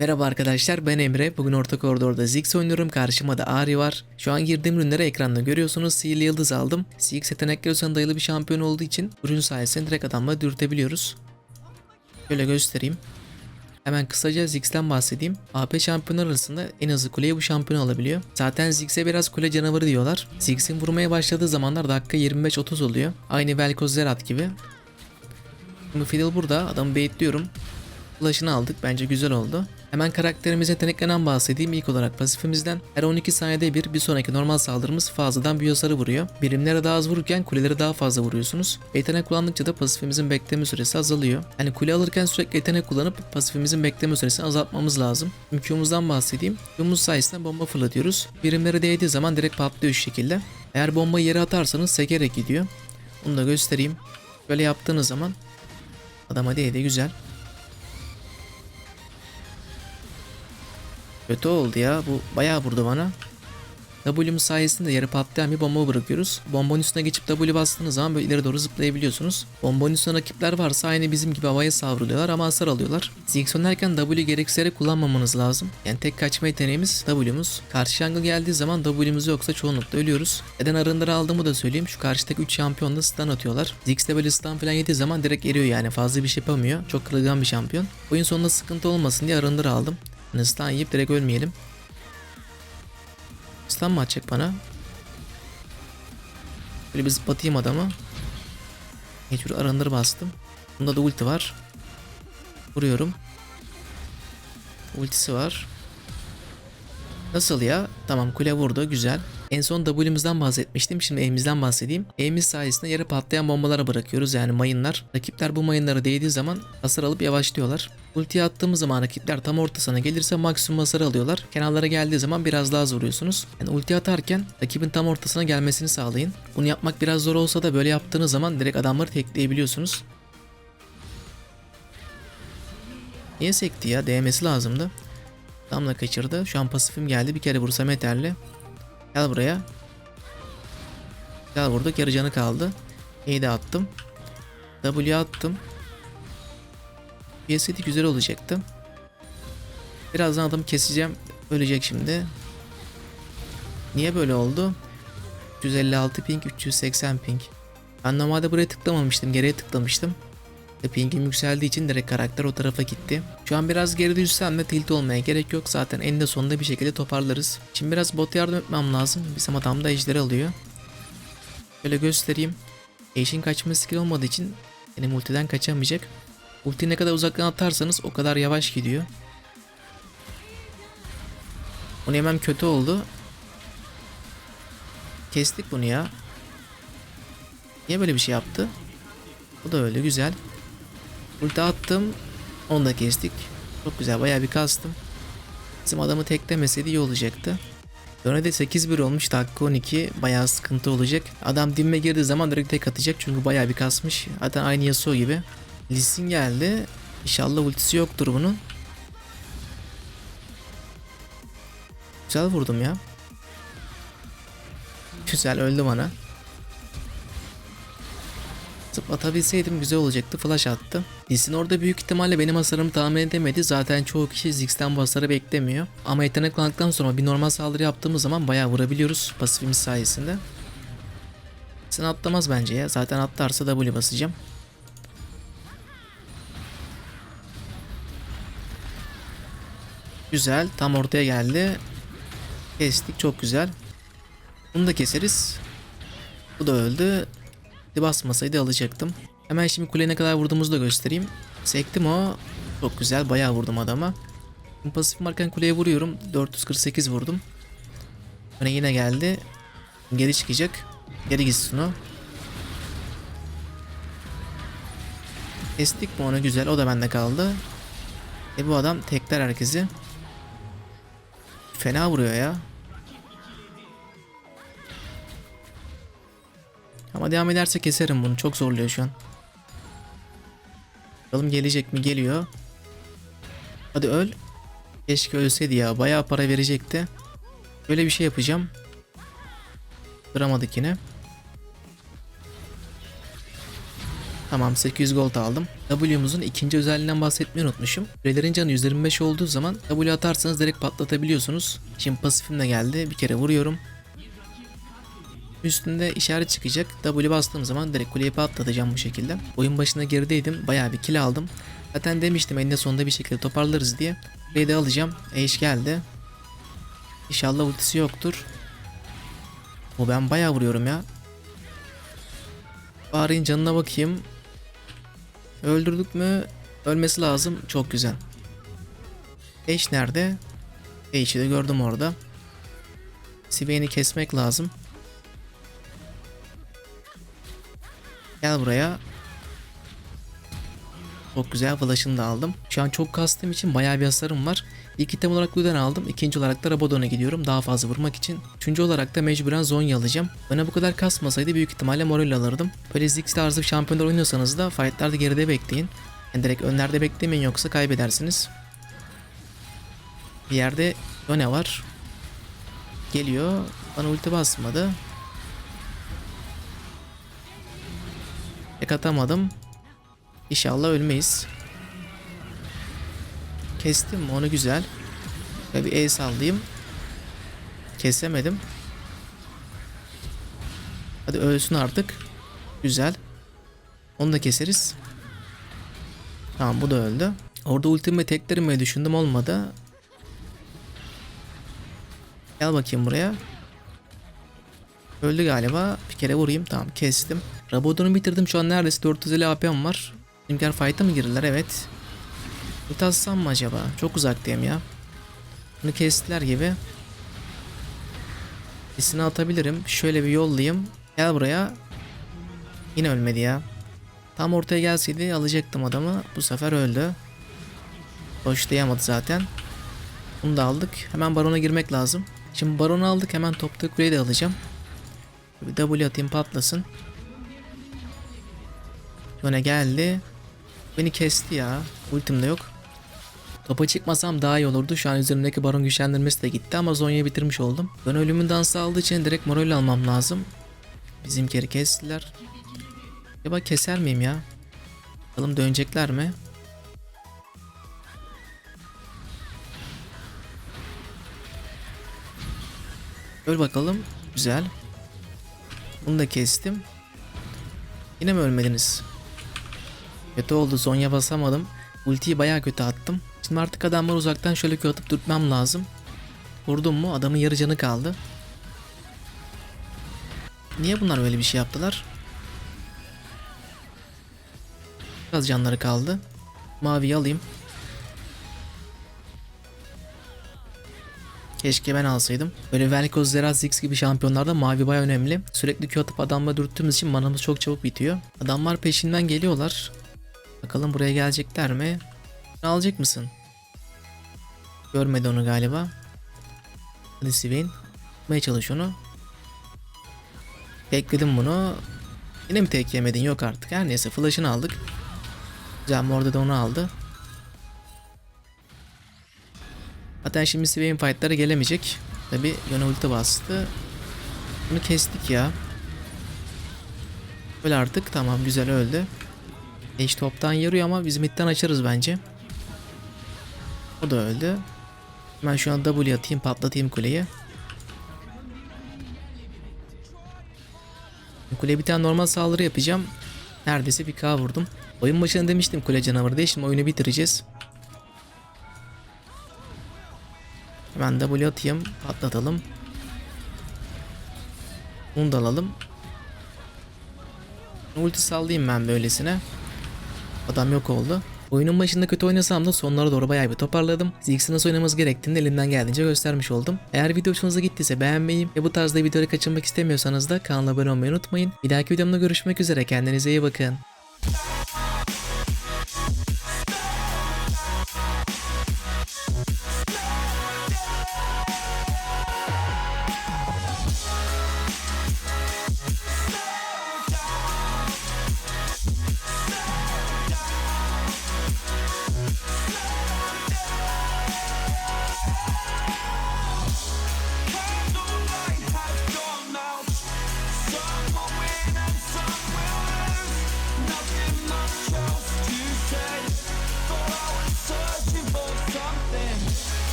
Merhaba arkadaşlar ben Emre. Bugün orta koridorda Ziggs oynuyorum. Karşıma da Ari var. Şu an girdiğim ürünleri ekranda görüyorsunuz. Sihirli yıldız aldım. Ziggs yetenekler üzerine dayalı bir şampiyon olduğu için ürün sayesinde direkt adamla dürtebiliyoruz. Şöyle göstereyim. Hemen kısaca Ziggs'ten bahsedeyim. AP şampiyonlar arasında en hızlı kuleyi bu şampiyon alabiliyor. Zaten Ziggs'e biraz kule canavarı diyorlar. Ziggs'in vurmaya başladığı zamanlar dakika 25-30 oluyor. Aynı Velkoz Zerat gibi. Şimdi Fiddle burada. Adamı baitliyorum. Flash'ını aldık. Bence güzel oldu. Hemen karakterimizin yeteneklerinden bahsedeyim. İlk olarak pasifimizden her 12 saniyede bir bir sonraki normal saldırımız fazladan bir hasarı vuruyor. Birimlere daha az vururken kulelere daha fazla vuruyorsunuz. Yetenek kullandıkça da pasifimizin bekleme süresi azalıyor. Yani kule alırken sürekli yetenek kullanıp pasifimizin bekleme süresini azaltmamız lazım. Q'muzdan bahsedeyim. Q'muz sayesinde bomba fırlatıyoruz. Birimlere değdiği zaman direkt patlıyor şu şekilde. Eğer bombayı yere atarsanız sekerek gidiyor. Bunu da göstereyim. Böyle yaptığınız zaman adama değdi güzel. Kötü oldu ya. Bu bayağı vurdu bana. W'muz sayesinde yarı patlayan bir bomba bırakıyoruz. Bombanın üstüne geçip W bastığınız zaman böyle ileri doğru zıplayabiliyorsunuz. Bombanın üstüne rakipler varsa aynı bizim gibi havaya savruluyorlar ama hasar alıyorlar. Ziggs oynarken W gereksiz kullanmamanız lazım. Yani tek kaçma yeteneğimiz W'muz. Karşı jungle geldiği zaman W'muz yoksa çoğunlukla ölüyoruz. Neden arındır aldığımı da söyleyeyim. Şu karşıdaki 3 şampiyon da stun atıyorlar. Ziggs de böyle stun falan yediği zaman direkt eriyor yani fazla bir şey yapamıyor. Çok kırılgan bir şampiyon. Oyun sonunda sıkıntı olmasın diye arındır aldım. Yani stun yiyip direkt ölmeyelim. Stun mı atacak bana? Böyle bir zıplatayım adamı. Mecbur arındır bastım. Bunda da ulti var. Vuruyorum. Ultisi var. Nasıl ya? Tamam kule vurdu güzel. En son W'mizden bahsetmiştim. Şimdi E'mizden bahsedeyim. E'miz sayesinde yere patlayan bombalara bırakıyoruz yani mayınlar. Rakipler bu mayınlara değdiği zaman hasar alıp yavaşlıyorlar. Ultiye attığımız zaman rakipler tam ortasına gelirse maksimum hasar alıyorlar. Kenarlara geldiği zaman biraz daha az vuruyorsunuz. Yani ulti atarken rakibin tam ortasına gelmesini sağlayın. Bunu yapmak biraz zor olsa da böyle yaptığınız zaman direkt adamları tekleyebiliyorsunuz. Niye sekti ya? Değmesi lazımdı. Damla kaçırdı. Şu an pasifim geldi. Bir kere vursam yeterli. Gel buraya. Gel vurduk. Yarı canı kaldı. E'yi de attım. W attım. PSD güzel olacaktı. Birazdan adamı keseceğim. Ölecek şimdi. Niye böyle oldu? 356 ping, 380 ping. Ben normalde buraya tıklamamıştım. Geriye tıklamıştım. Pingim yükseldiği için direkt karakter o tarafa gitti. Şu an biraz geride düşsem de tilt olmaya gerek yok. Zaten eninde sonunda bir şekilde toparlarız. Şimdi biraz bot yardım etmem lazım. Bizim adam da ejderi alıyor. Şöyle göstereyim. Ashe'in kaçma skill olmadığı için benim ultiden kaçamayacak. Ulti ne kadar uzaktan atarsanız o kadar yavaş gidiyor. Bunu yemem kötü oldu. Kestik bunu ya. Niye böyle bir şey yaptı? Bu da öyle güzel. Ulti attım. Onu da kestik. Çok güzel bayağı bir kastım. Bizim adamı teklemeseydi iyi olacaktı. Da 8-1 olmuş dakika 12 bayağı sıkıntı olacak. Adam dimme girdiği zaman direkt tek atacak çünkü bayağı bir kasmış. Zaten aynı Yasuo gibi. Lee Sin geldi. İnşallah ultisi yoktur bunun. Güzel vurdum ya. Güzel öldü bana. Zıp atabilseydim güzel olacaktı. Flash attı. Lee Sin orada büyük ihtimalle benim hasarımı tahmin edemedi. Zaten çoğu kişi Ziggs'ten bu hasarı beklemiyor. Ama yetenek kullandıktan sonra bir normal saldırı yaptığımız zaman bayağı vurabiliyoruz pasifimiz sayesinde. Sen atlamaz bence ya. Zaten atlarsa W basacağım. Güzel. Tam ortaya geldi. Kestik. Çok güzel. Bunu da keseriz. Bu da öldü. Basmasaydı alacaktım. Hemen şimdi kuleye ne kadar vurduğumuzu da göstereyim. Sektim o. Çok güzel. Bayağı vurdum adama. Pasif marken kuleye vuruyorum. 448 vurdum. Öne yine geldi. Geri çıkacak. Geri gitsin o. Kestik mi onu güzel. O da bende kaldı. E bu adam tekler herkesi. Fena vuruyor ya. Ama devam ederse keserim bunu. Çok zorluyor şu an. Bakalım gelecek mi? Geliyor. Hadi öl. Keşke ölseydi ya. Bayağı para verecekti. Böyle bir şey yapacağım. Duramadık yine. Tamam 800 gold aldım. W'muzun ikinci özelliğinden bahsetmeyi unutmuşum. Kulelerin canı 125 olduğu zaman W atarsanız direkt patlatabiliyorsunuz. Şimdi pasifim de geldi. Bir kere vuruyorum. Üstünde işaret çıkacak. W bastığım zaman direkt kuleyi patlatacağım bu şekilde. Oyun başında gerideydim. Bayağı bir kill aldım. Zaten demiştim eninde sonunda bir şekilde toparlarız diye. Kuleyi de alacağım. Eş geldi. İnşallah ultisi yoktur. O ben bayağı vuruyorum ya. Bari'nin canına bakayım. Öldürdük mü? Ölmesi lazım. Çok güzel. Eş nerede? Eş'i de gördüm orada. Siveyni kesmek lazım. Gel buraya. Çok güzel flash'ını da aldım. Şu an çok kastığım için bayağı bir hasarım var. İlk item olarak Luden aldım. İkinci olarak da Rabadon'a gidiyorum daha fazla vurmak için. Üçüncü olarak da mecburen Zonya alacağım. Bana bu kadar kasmasaydı büyük ihtimalle Moral alırdım. Böyle Ziggs tarzı şampiyonlar oynuyorsanız da fightlarda geride bekleyin. Yani direkt önlerde beklemeyin yoksa kaybedersiniz. Bir yerde Yone var. Geliyor. Bana ulti basmadı. Tek atamadım. İnşallah ölmeyiz. Kestim onu güzel. Ve bir el sallayayım. Kesemedim. Hadi ölsün artık. Güzel. Onu da keseriz. Tamam bu da öldü. Orada ultimi teklerimi düşündüm olmadı. Gel bakayım buraya. Öldü galiba. Bir kere vurayım. Tamam kestim. Rabadon'u bitirdim. Şu an neredeyse 450 AP'm var. Bizimkiler fight'a mı girdiler? Evet. Utassam mı acaba? Çok uzaktayım ya. Bunu kestiler gibi. Sesini atabilirim. Şöyle bir yollayayım. Gel buraya. Yine ölmedi ya. Tam ortaya gelseydi alacaktım adamı. Bu sefer öldü. Hoşlayamadı zaten. Bunu da aldık. Hemen barona girmek lazım. Şimdi baronu aldık. Hemen topta kuleyi de alacağım. Bir W atayım patlasın. Yone geldi. Beni kesti ya. Ultim de yok. Topa çıkmasam daha iyi olurdu. Şu an üzerimdeki baron güçlendirmesi de gitti ama Zonya'yı bitirmiş oldum. Ben ölümün dansı aldığı için direkt moral almam lazım. Bizimkileri kestiler. Acaba keser miyim ya? Bakalım dönecekler mi? Öl bakalım. Güzel. Bunu da kestim. Yine mi ölmediniz? Kötü oldu. Zonya basamadım. Ultiyi bayağı kötü attım. Şimdi artık adamları uzaktan şöyle kötü atıp dürtmem lazım. Vurdum mu adamın yarı canı kaldı. Niye bunlar böyle bir şey yaptılar? Biraz canları kaldı. Maviyi alayım. Keşke ben alsaydım. Böyle Velkoz, Zerat, Ziggs gibi şampiyonlarda mavi baya önemli. Sürekli Q atıp adamla dürttüğümüz için manamız çok çabuk bitiyor. Adamlar peşinden geliyorlar. Bakalım buraya gelecekler mi? Alacak mısın? Görmedi onu galiba. Hadi Swain. Tutmaya çalış onu. Bekledim bunu. Yine mi tek yemedin? Yok artık. Her neyse flash'ını aldık. Güzel orada da onu aldı. Zaten şimdi Swain fight'lara gelemeyecek. Tabi Yone ulti bastı. Bunu kestik ya. Öl artık. Tamam güzel öldü. Eş toptan yarıyor ama biz midden açarız bence. O da öldü. Ben şu an W atayım patlatayım kuleyi. Kuleye bir tane normal saldırı yapacağım. Neredeyse bir K vurdum. Oyun başında demiştim kule canavarı diye şimdi oyunu bitireceğiz. Hemen W atayım patlatalım. Bunu da alalım. Ulti sallayayım ben böylesine. Adam yok oldu. Oyunun başında kötü oynasam da sonlara doğru bayağı bir toparladım. Ziggs'i nasıl oynamamız gerektiğini elimden geldiğince göstermiş oldum. Eğer video hoşunuza gittiyse beğenmeyi ve bu tarzda videoları kaçırmak istemiyorsanız da kanala abone olmayı unutmayın. Bir dahaki videomda görüşmek üzere kendinize iyi bakın.